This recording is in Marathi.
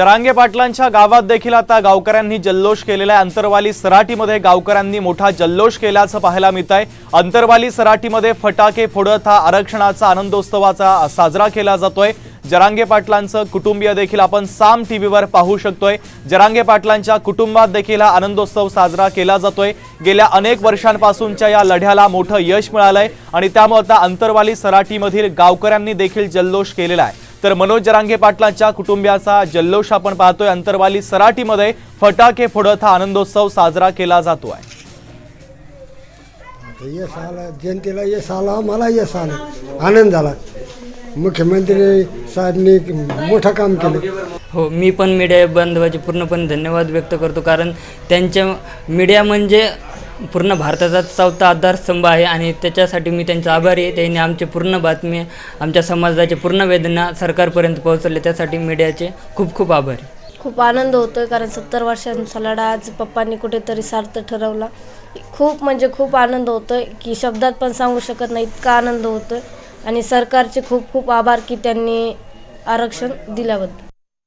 जरांगे पाटलांच्या गावात देखील आता गावकऱ्यांनी जल्लोष केलेला आहे. अंतरवाली सराटीमध्ये गावकऱ्यांनी मोठा जल्लोष केल्याचं पाहायला मिळत आहे. अंतरवाली सराटीमध्ये फटाके फोडत हा आरक्षणाचा आनंदोत्सवाचा साजरा केला जातोय. जरांगे पाटलांचं कुटुंबीय देखील आपण साम टी व्हीवर पाहू शकतोय. जरांगे पाटलांच्या कुटुंबात देखील हा आनंदोत्सव साजरा केला जातोय. गेल्या अनेक वर्षांपासूनच्या या लढ्याला मोठं यश मिळालंय आणि त्यामुळे आता अंतरवाली सराटीमधील गावकऱ्यांनी देखील जल्लोष केलेला आहे. तर मनोज जरांगे पाटलांच्या कुटुंबियाचा जल्लोष आपण पाहतोय. अंतरवाली सराटीमध्ये फटाके फोडत हा आनंदोत्सव साजरा केला जातो आहे आता यश आलं जनतेला यश आला मला यश आलं. आनंद झाला. मुख्यमंत्री साहेबनी मोठं काम केलं. हो मी पण मीडिया बांधवाचे पूर्णपणे धन्यवाद व्यक्त करतो. कारण त्यांच्या मीडिया म्हणजे पूर्ण भारताचा चौथा आधारस्तंभ आहे आणि त्याच्यासाठी मी त्यांचा आभारी आहे. त्यांनी आमचे पूर्ण बातमी आमच्या समाजाचे पूर्ण वेदना सरकारपर्यंत पोहोचवले. त्यासाठी मीडियाचे खूप खूप आभारी. खूप आनंद होतोय कारण सत्तर वर्षांचा लढा आज पप्पांनी कुठेतरी सार्थ ठरवला. खूप म्हणजे खूप आनंद होतोय की शब्दात पण सांगू शकत नाही इतका आनंद होतोय. आणि सरकारचे खूप खूप आभार की त्यांनी आरक्षण दिल्याबद्दल.